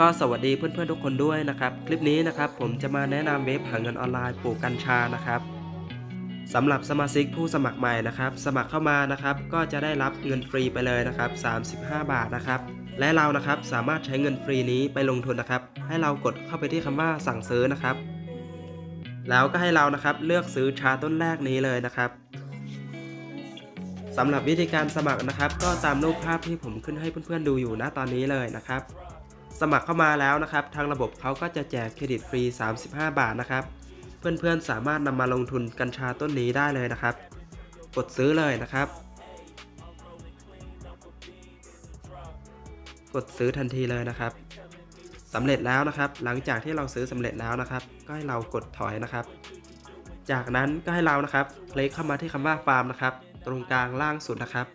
ก็สวัสดีเพื่อนๆทุกคนด้วยนะครับ คลิปนี้นะครับผมจะมาแนะนำเว็บหาเงินออนไลน์ปลูกกัญชานะครับสำหรับสมาชิกผู้สมัครใหม่นะครับ สมัครเข้ามานะครับก็จะได้รับเงินฟรีไปเลยนะครับ 35 บาทนะครับ และเรานะครับสามารถใช้เงินฟรีนี้ไปลงทุนนะครับ ให้เรากดเข้าไปที่คำว่าสั่งซื้อนะครับ แล้วก็ให้เรานะครับเลือกซื้อชาต้นแรกนี้เลยนะครับสำหรับวิธีการสมัครนะครับ ก็ตามรูปภาพที่ผมขึ้นให้เพื่อนๆดูอยู่ณตอนนี้เลยนะครับ สมัครเข้ามาแล้วนะครับ ทางระบบเขาก็จะแจกเครดิตฟรี 35 บาทนะครับ เพื่อนๆสามารถนำมาลงทุนกัญชาต้นนี้ได้เลยนะครับ กดซื้อเลยนะครับ กดซื้อทันทีเลยนะครับสำเร็จแล้วนะครับ หลังจากที่เราซื้อสำเร็จแล้วนะครับ ก็ให้เรากดถอยนะครับ จากนั้นก็ให้เรานะครับ คลิกเข้ามาที่คำว่าฟาร์มนะครับ ตรงกลางล่างสุดนะครับ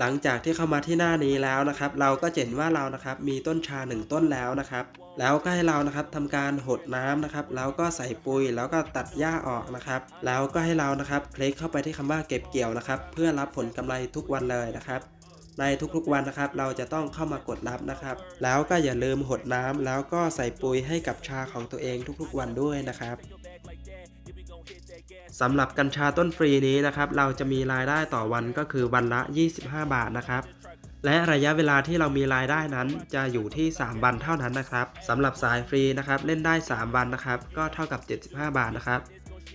หลังจากที่เข้ามาที่หน้านี้แล้วนะครับ เราก็เห็นว่าเรานะครับมีต้นชาหนึ่งต้นแล้วนะครับ แล้วก็ให้เรานะครับทำการหดน้ำนะครับ แล้วก็ใส่ปุ๋ยแล้วก็ตัดหญ้าออกนะครับ แล้วก็ให้เรานะครับคลิกเข้าไปที่คำว่าเก็บเกี่ยวนะครับ เพื่อรับผลกำไรทุกวันเลยนะครับ ในทุกๆวันนะครับ เราจะต้องเข้ามากดรับนะครับ แล้วก็อย่าลืมหดน้ำแล้วก็ใส่ปุ๋ยให้กับชาของตัวเองทุกๆวันด้วยนะครับ สำหรับกัญชาต้นฟรีนี้นะครับ เราจะมีรายได้ต่อวันก็คือวันละ 25 บาทนะครับ และระยะเวลาที่เรามีรายได้นั้นจะอยู่ที่ 3 วันเท่านั้นนะครับสำหรับสายฟรีนะครับ เล่นได้ 3 วันนะครับ ก็เท่ากับ 75 บาทนะครับ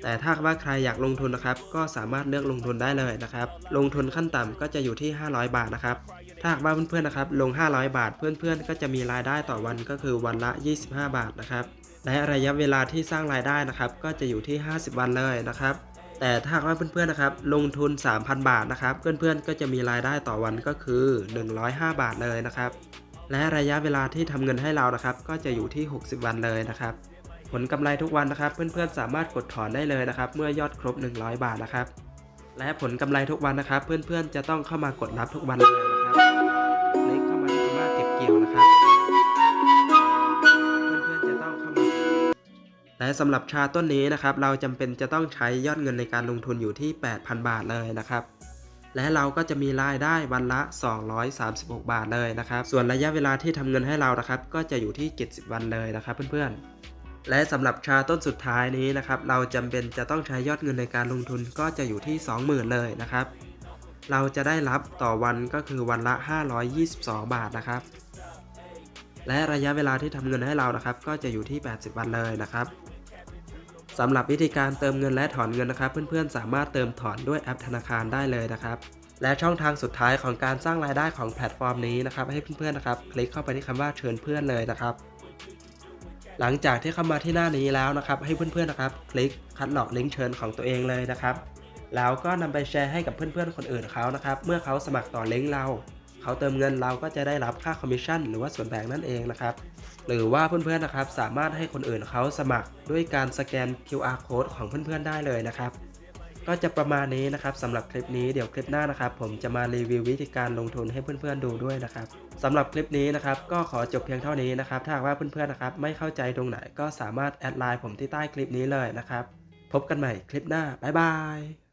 แต่ถ้าว่าใครอยากลงทุนนะครับ ก็สามารถเลือกลงทุนได้เลยนะครับ ลงทุนขั้นต่ำก็จะอยู่ที่ 500 บาทนะครับ ถ้าหากว่าเพื่อนๆนะครับ ลง 500 บาท เพื่อนๆก็จะมีรายได้ต่อวันก็คือวันละ 25 บาทนะครับ และระยะเวลาที่สร้างรายได้นะครับ ก็จะอยู่ที่ 50 วันเลยนะครับ แต่ถ้าว่าเพื่อนๆนะครับ ลงทุน 3,000 บาทนะครับ เพื่อนๆก็จะมีรายได้ต่อวันก็คือ 105 บาทเลยนะครับ และระยะเวลาที่ทำเงินให้เรานะครับ ก็จะอยู่ที่ 60 วันเลยนะครับ ผลกำไรทุกวันนะครับ เพื่อนๆสามารถกดถอนได้เลยนะครับ เมื่อยอดครบ 100 บาทนะครับ และผลกำไรทุกวันนะครับ เพื่อนๆจะต้องเข้ามากดรับทุกวันเลยนะครับคลิกเข้ามาที่คำว่าเก็บเกี่ยวนะครับ สำหรับชาต้นนี้นะครับเราจำเป็นจะต้องใช้ยอดเงินในการลงทุนอยู่ที่ 8,000 บาทเลยนะครับและเราก็จะมีรายได้วันละ 236 บาทเลยนะครับ ส่วนระยะเวลาที่ทำเงินให้เรานะครับ ก็จะอยู่ที่ 70 วันเลยนะครับเพื่อนๆ และสำหรับชาต้นสุดท้ายนี้นะครับ เราจำเป็นจะต้องใช้ยอดเงินในการลงทุนก็จะอยู่ที่ 20,000 เลยนะครับ เราจะได้รับต่อวันก็คือวันละ 522 บาทนะครับ และระยะเวลาที่ทำเงินให้เรานะครับ ก็จะอยู่ที่ 80 วันเลยนะครับ สำหรับวิธีการเติมเงินและถอนเงินนะครับ เพื่อนๆ สามารถเติมถอนด้วยแอปธนาคารได้เลยนะครับ และช่องทางสุดท้ายของการสร้างรายได้ของแพลตฟอร์มนี้นะครับ ให้เพื่อนๆนะครับ คลิกเข้าไปที่คำว่าเชิญเพื่อนเลยนะครับ หลังจากที่เข้ามาที่หน้านี้แล้วนะครับ ให้เพื่อนๆนะครับ คลิกคัดลอกลิงก์เชิญของตัวเองเลยนะครับ แล้วก็นำไปแชร์ให้กับเพื่อนๆคนอื่นเขานะครับ เมื่อเขาสมัครต่อลิงก์เรา เขาเติมเงินเราก็จะได้รับค่าคอมมิชชั่นหรือว่าส่วนแบ่งนั่นเองนะครับ หรือว่าเพื่อนๆนะครับสามารถให้คนอื่นเขาสมัครด้วยการสแกน QR code ของเพื่อนๆได้เลยนะครับก็จะประมาณนี้นะครับสำหรับคลิปนี้เดี๋ยวคลิปหน้านะครับ ผมจะมารีวิววิธีการลงทุนให้เพื่อนๆดูด้วยนะครับสำหรับคลิปนี้นะครับ ก็ขอจบเพียงเท่านี้นะครับ ถ้าหากว่าเพื่อนๆนะครับ ไม่เข้าใจตรงไหนก็สามารถแอดไลน์ผมที่ใต้คลิปนี้เลยนะครับ พบกันใหม่คลิปหน้าบ๊ายบาย